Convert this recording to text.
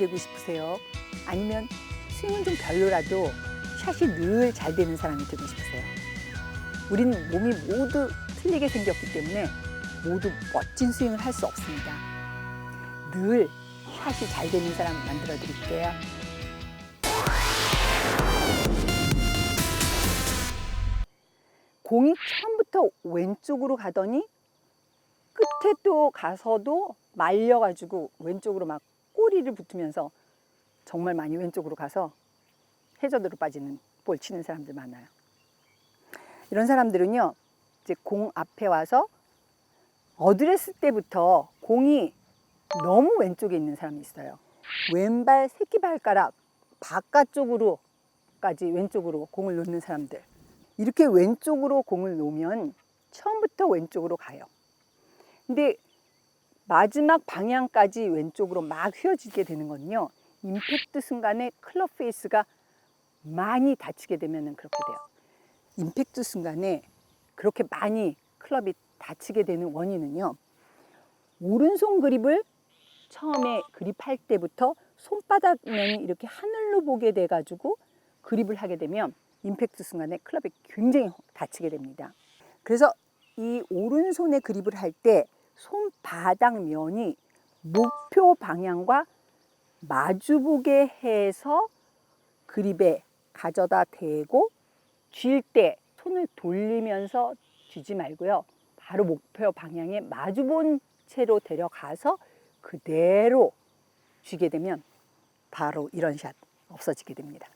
되고 싶으세요? 아니면 스윙은 좀 별로라도 샷이 늘 잘 되는 사람이 되고 싶으세요? 우린 몸이 모두 틀리게 생겼기 때문에 모두 멋진 스윙을 할 수 없습니다. 늘 샷이 잘 되는 사람 만들어 드릴게요. 공이 처음부터 왼쪽으로 가더니 끝에 또 가서도 말려가지고 왼쪽으로 막 꼬리를 붙으면서 정말 많이 왼쪽으로 가서 해저드로 빠지는 볼 치는 사람들 많아요. 이런 사람들은요, 이제 공 앞에 와서 어드레스 때부터 공이 너무 왼쪽에 있는 사람이 있어요. 왼발 새끼발가락 바깥쪽으로까지 왼쪽으로 공을 놓는 사람들. 이렇게 왼쪽으로 공을 놓으면 처음부터 왼쪽으로 가요. 근데 마지막 방향까지 왼쪽으로 막 휘어지게 되는 건요. 임팩트 순간에 클럽 페이스가 많이 다치게 되면 그렇게 돼요. 임팩트 순간에 그렇게 많이 클럽이 다치게 되는 원인은요. 오른손 그립을 처음에 그립할 때부터 손바닥 면이 이렇게 하늘로 보게 돼 가지고 그립을 하게 되면 임팩트 순간에 클럽이 굉장히 다치게 됩니다. 그래서 이 오른손에 그립을 할때 손바닥 면이 목표 방향과 마주보게 해서 그립에 가져다 대고 쥘 때 손을 돌리면서 쥐지 말고요. 바로 목표 방향에 마주본 채로 데려가서 그대로 쥐게 되면 바로 이런 샷 없어지게 됩니다.